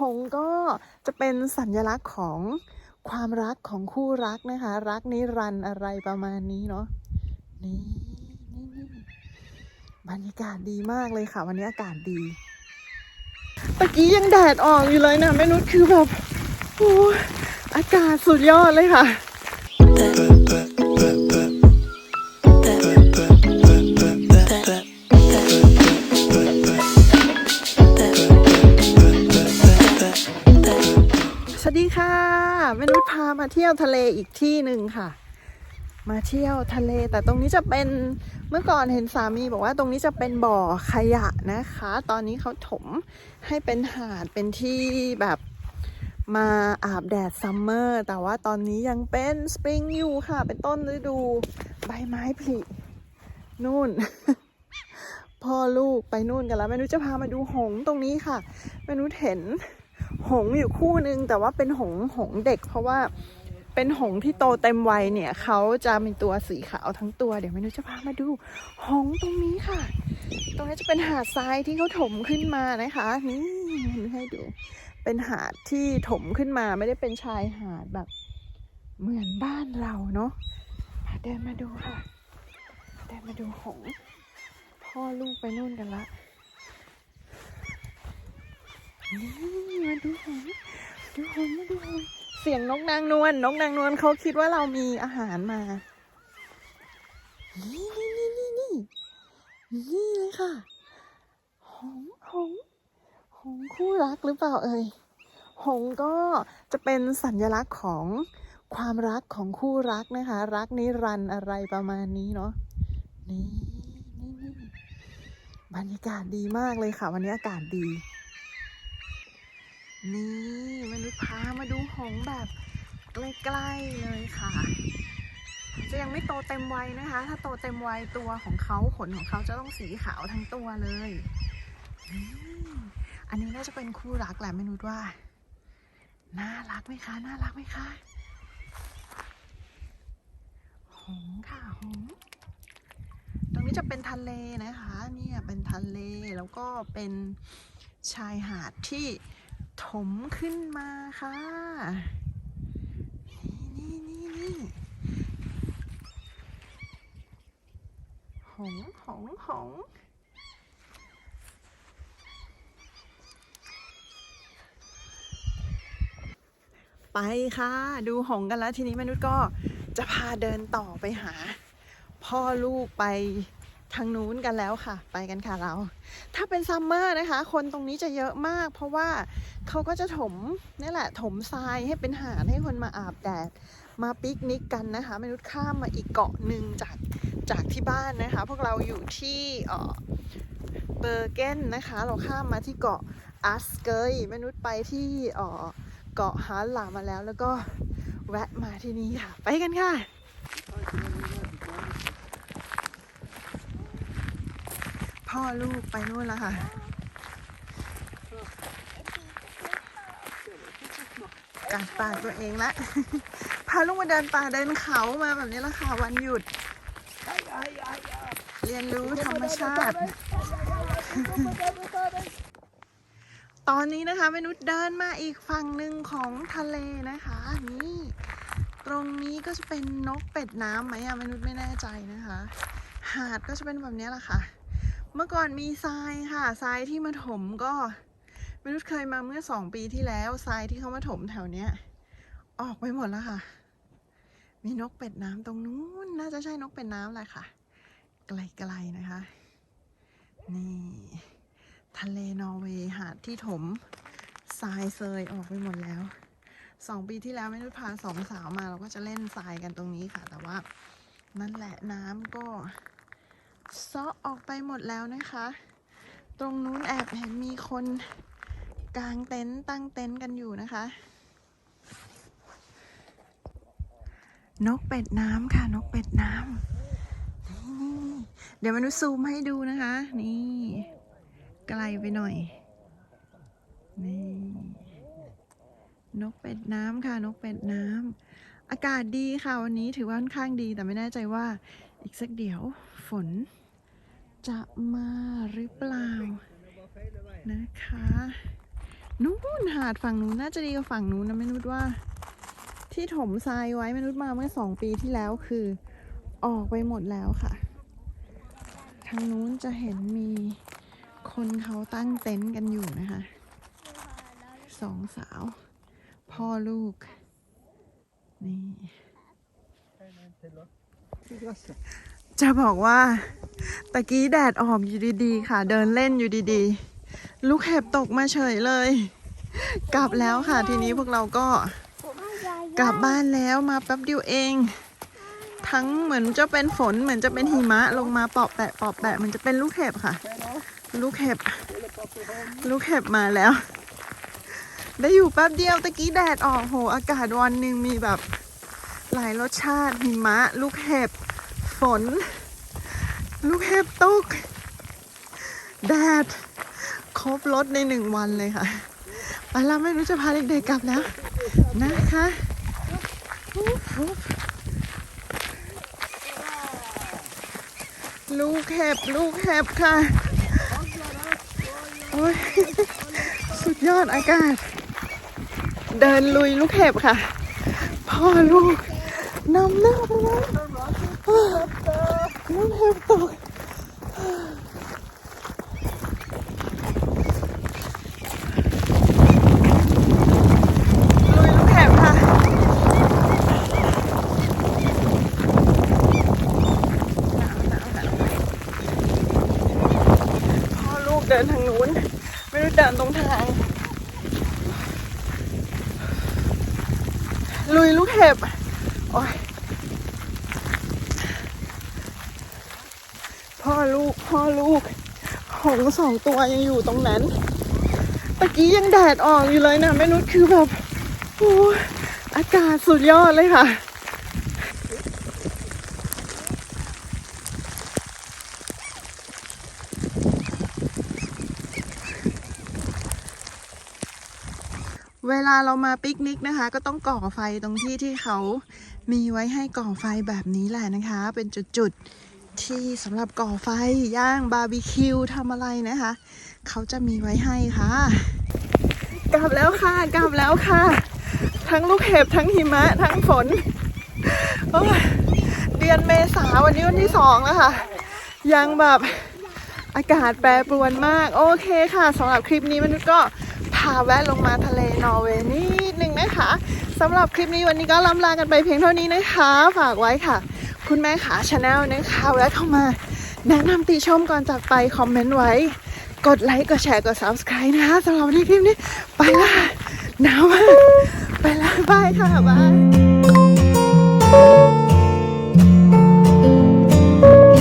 หงก็จะเป็นสัญลักษณ์ของความรักของคู่รักนะคะ รักนิรันดร์อะไรประมาณนี้เนาะนี่นี่นี่บรรยากาศดีมากเลยค่ะ วันนี้อากาศดีตะกี้ยังแดดออกอยู่เลยนะแม่นุชคือแบบโอ้อากาศสุดยอดเลยค่ะ ค่ะแม่นุชพามาเที่ยวทะเลอีกที่หนึ่งค่ะ มาเที่ยวทะเลแต่ตรงนี้จะเป็นเมื่อก่อนเห็นสามีบอกว่าตรงนี้จะเป็นบ่อขยะนะคะ ตอนนี้เขาถมให้เป็นหาดเป็นที่แบบมาอาบแดดซัมเมอร์แต่ว่าตอนนี้ยังเป็นสปริงอยู่ค่ะ เป็นต้นฤดู ใบไม้ผลินู่น พ่อลูกไปนู่นกันแล้วแม่นุชจะพามาดูหงส์ตรงนี้ค่ะแม่นุชเห็น หงอยู่คู่นึงแต่ว่าเป็นหงหงเด็ก เพราะว่าเป็นหงที่โตเต็มวัยเนี่ยเขาจะมีตัวสีขาวทั้งตัว เดี๋ยวไม่รู้จะพามาดู หงตรงนี้ค่ะ ตรงนี้จะเป็นหาดทรายที่เขาถมขึ้นมานะคะ นี่ให้ดู เป็นหาดที่ถมขึ้นมาไม่ได้เป็นชายหาดแบบเหมือนบ้านเราเนาะเดินมาดูค่ะ เดินมาดูหง พ่อลูกไปนู่นกันละ มาดูหงดูหงมาดูหงเสียงนกนางนวลนกนางนวลเขาคิดว่าเรามีอาหารมา นี่นี่นี่นี่นี่นี่เลยค่ะ หงหงหงคู่รักหรือเปล่าเอ่ยหงก็จะเป็นสัญลักษณ์ของความรักของคู่รักนะคะ รักนิรันต์อะไรประมาณนี้เนาะนี่นี่นี่บรรยากาศดีมากเลยค่ะ วันนี้อากาศดี นี่มนุษย์พามาดูหงแบบใกล้ๆเลยค่ะ จะยังไม่โตเต็มวัยนะคะ ถ้าโตเต็มวัยตัวของเขาขนของเขาจะต้องสีขาวทั้งตัวเลย อันนี้น่าจะเป็นคู่รักแหละไม่รู้ว่า น่ารักไหมคะ น่ารักไหมคะ หงค่ะหงตรงนี้จะเป็นทะเลนะคะ เนี่ยเป็นทะเลแล้วก็เป็นชายหาดที่ ถมขึ้นมาค่ะ นี่นี่นี่หงหงหงไปค่ะ ดูหงกันแล้วทีนี้มนุษย์ก็จะพาเดินต่อไปหา พ่อลูกไป ทางนู้นกันแล้วค่ะ ไปกันค่ะเรา ถ้าเป็นซัมเมอร์นะคะ คนตรงนี้จะเยอะมาก เพราะว่าเขาก็จะถมนี่แหละ ถมทรายให้เป็นหาดให้คนมาอาบแดด มาปิกนิกกันนะคะมนุษย์ข้ามมาอีกเกาะหนึ่งจากจากที่บ้านนะคะ พวกเราอยู่ที่เอ่อเบอร์เกนนะคะ เราข้ามมาที่เกาะอัสเกยมนุษย์ไปที่ออเกาะฮาร์ลามาแล้วแล้วก็แวะมาที่นี่ค่ะ ไปกันค่ะ พ่อลูกไปนู่นแล้วค่ะ กัดปากตัวเองละ พาลูกมาเดินป่าเดินเขามาแบบนี้ละค่ะวันหยุด เรียนรู้ธรรมชาติ ตอนนี้นะคะมนุษย์เดินมาอีกฝั่งหนึ่งของทะเลนะคะนี่ ตรงนี้ก็จะเป็นนกเป็ดน้ำไหมอะมนุษย์ไม่แน่ใจนะคะ หาดก็จะเป็นแบบนี้แหละค่ะ เมื่อก่อนมีทรายค่ะทรายที่มาถมก็มนุษย์เคยมาเมื่อสองปีที่แล้วทรายที่เขามาถมแถวเนี้ย ออกไปหมดแล้วค่ะ มีนกเป็ดน้ำตรงนู้นน่าจะใช่นกเป็ดน้ำแหละค่ะ ไกลๆนะคะ นี่ ทะเลนอร์เวย์หาดที่ถมทรายเซยออกไปหมดแล้วสองปีที่แล้วไม่ได้พาสองสาวมาเราก็จะเล่นทรายกันตรงนี้ค่ะ แต่ว่า นั่นแหละน้ำก็ ซาะออกไปหมดแล้วนะคะ ตรงนู้นแอบเห็นมีคนกางเต็นท์ตั้งเต็นท์กันอยู่นะคะ นกเป็ดน้ำค่ะ นกเป็ดน้ำนี่เดี๋ยวมาดูซูมให้ดูนะคะ นี่ไกลไปหน่อย นี่ นกเป็ดน้ำค่ะ นกเป็ดน้ำอากาศดีค่ะวันนี้ถือว่าค่อนข้างดีแต่ไม่แน่ใจว่าอีกสักเดี๋ยวฝน จะมาหรือเปล่านะคะนู้นหาดฝั่งนู้นน่าจะดีกว่าฝั่งนู้นนะไม่นุษว่า ที่ถมทรายไว้ไม่นุษมาเมื่อสองปีที่แล้วคือออกไปหมดแล้วค่ะ ทางนู้นจะเห็นมีคนเขาตั้งเต็นท์กันอยู่นะคะสองสาว พ่อลูก นี่ จะบอกว่าตะกี้แดดออกอยู่ดีๆ ค่ะ เดินเล่นอยู่ดีๆ ลูกเห็บตกมาเฉยเลย กลับแล้วค่ะ ทีนี้พวกเราก็กลับบ้านแล้วมาแป๊บเดียวเอง ทั้งเหมือนจะเป็นฝนเหมือนจะเป็นหิมะลงมาเปาะแปะเปาะแปะมันจะเป็นลูกเห็บค่ะ ลูกเห็บ ลูกเห็บมาแล้ว ได้อยู่แป๊บเดียวตะกี้แดดออกโห อากาศวันหนึ่งมีแบบหลายรสชาติหิมะ ลูกเห็บ ฝน ลูกเห็บตก แดด ครบรถในหนึ่งวันเลยค่ะไปแล้วไม่รู้จะพาเด็กๆกลับแล้ว นะคะลูกเห็บลูกเห็บค่ะ โอ้ย สุดยอดอากาศ เดินลุยลูกเห็บค่ะ พ่อลูกนำหน้าไปแล้ว ลูกเห็บตกลุยลูกเห็บค่ะพ่อลูกเดินทางนู้น ไม่รู้เดินตรงทาง ลุยลูกเห็บโอ้ย พ่อลูกพ่อลูกหงสองตัวยังอยู่ตรงนั้นตะกี้ยังแดดออกอยู่เลยนะแม่นุชคือแบบโอ้ยอากาศสุดยอดเลยค่ะเวลาเรามาปิกนิกนะคะ ก็ต้องก่อไฟตรงที่ที่เขามีไว้ให้ก่อไฟแบบนี้แหละนะคะ เป็นจุดๆ ที่สำหรับก่อไฟย่างบาร์บีคิวทำอะไรนะคะ เขาจะมีไว้ให้ค่ะ กลับแล้วค่ะ กลับแล้วค่ะ ทั้งลูกเห็บทั้งหิมะ ทั้งฝนเดือนเมษาวันนี้วันที่สองแล้วค่ะ ยังแบบอากาศแปรปรวนมาก โอเคค่ะสำหรับคลิปนี้มันก็พาแวะลงมาทะเลนอร์เวย์นิดนึงนะคะสำหรับคลิปนี้วันนี้ก็ลำลากันไปเพียงเท่านี้นะคะ ฝากไว้ค่ะ คุณแม่ขาชาแนลนะคะแวะเข้ามา แนะนำติชมก่อนจากไป คอมเมนต์ไว้ กดไลค์ กดแชร์ กด subscribe นะคะสำหรับวันคลิปนี้ ไปละหนาวมากไปละบายค่ะบาย